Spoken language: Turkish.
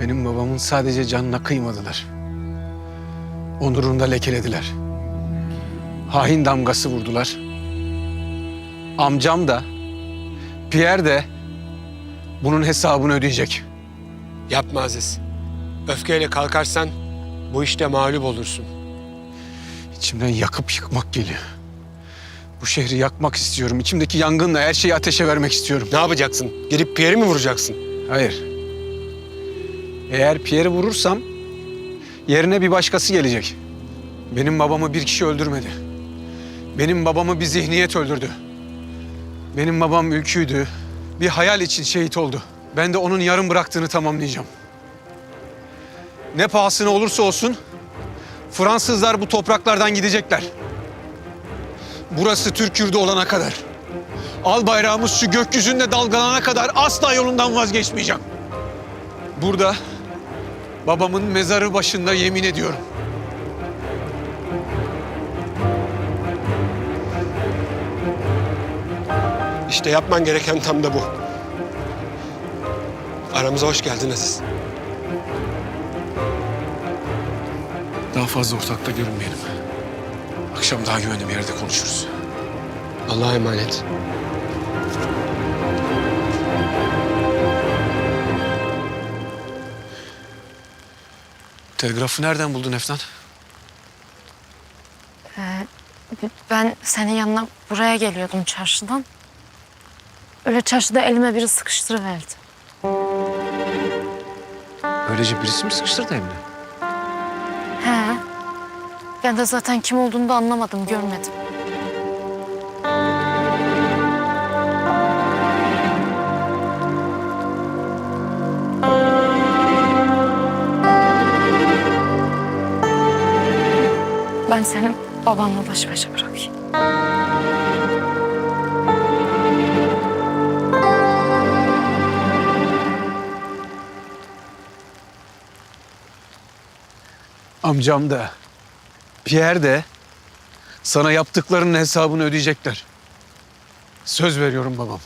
Benim babamın sadece canına kıymadılar. Onurunu da lekelediler. Hain damgası vurdular. Amcam da, Pierre de bunun hesabını ödeyecek. Yapma Aziz. Öfkeyle kalkarsan bu işte mağlup olursun. İçimden yakıp yıkmak geliyor. Bu şehri yakmak istiyorum. İçimdeki yangınla her şeyi ateşe vermek istiyorum. Ne yapacaksın? Girip Pierre'i mi vuracaksın? Hayır. Eğer Pierre'i vurursam yerine bir başkası gelecek. Benim babamı bir kişi öldürmedi. Benim babamı bir zihniyet öldürdü. Benim babam ülküydü. Bir hayal için şehit oldu. Ben de onun yarım bıraktığını tamamlayacağım. Ne pahasına olursa olsun Fransızlar bu topraklardan gidecekler. Burası Türk yurdu olana kadar. Al bayrağımız şu gökyüzünde dalgalana kadar asla yolundan vazgeçmeyeceğim. Burada babamın mezarı başında yemin ediyorum. İşte yapman gereken tam da bu. Aramıza hoş geldin Aziz. Daha fazla ortakta görünmeyelim. Akşam daha güvenli bir yerde konuşuruz. Allah'a emanet. Telgrafı nereden buldun Efnan? Ben senin yanına buraya geliyordum çarşıdan. Öyle çarşıda elime biri sıkıştırıverdi. Öylece birisi mi sıkıştırdı Emre? He. Ben de zaten kim olduğunu da anlamadım, görmedim. Ben seni babanla baş başa bırakayım. Amcam da, Pierre de sana yaptıklarının hesabını ödeyecekler. Söz veriyorum babam.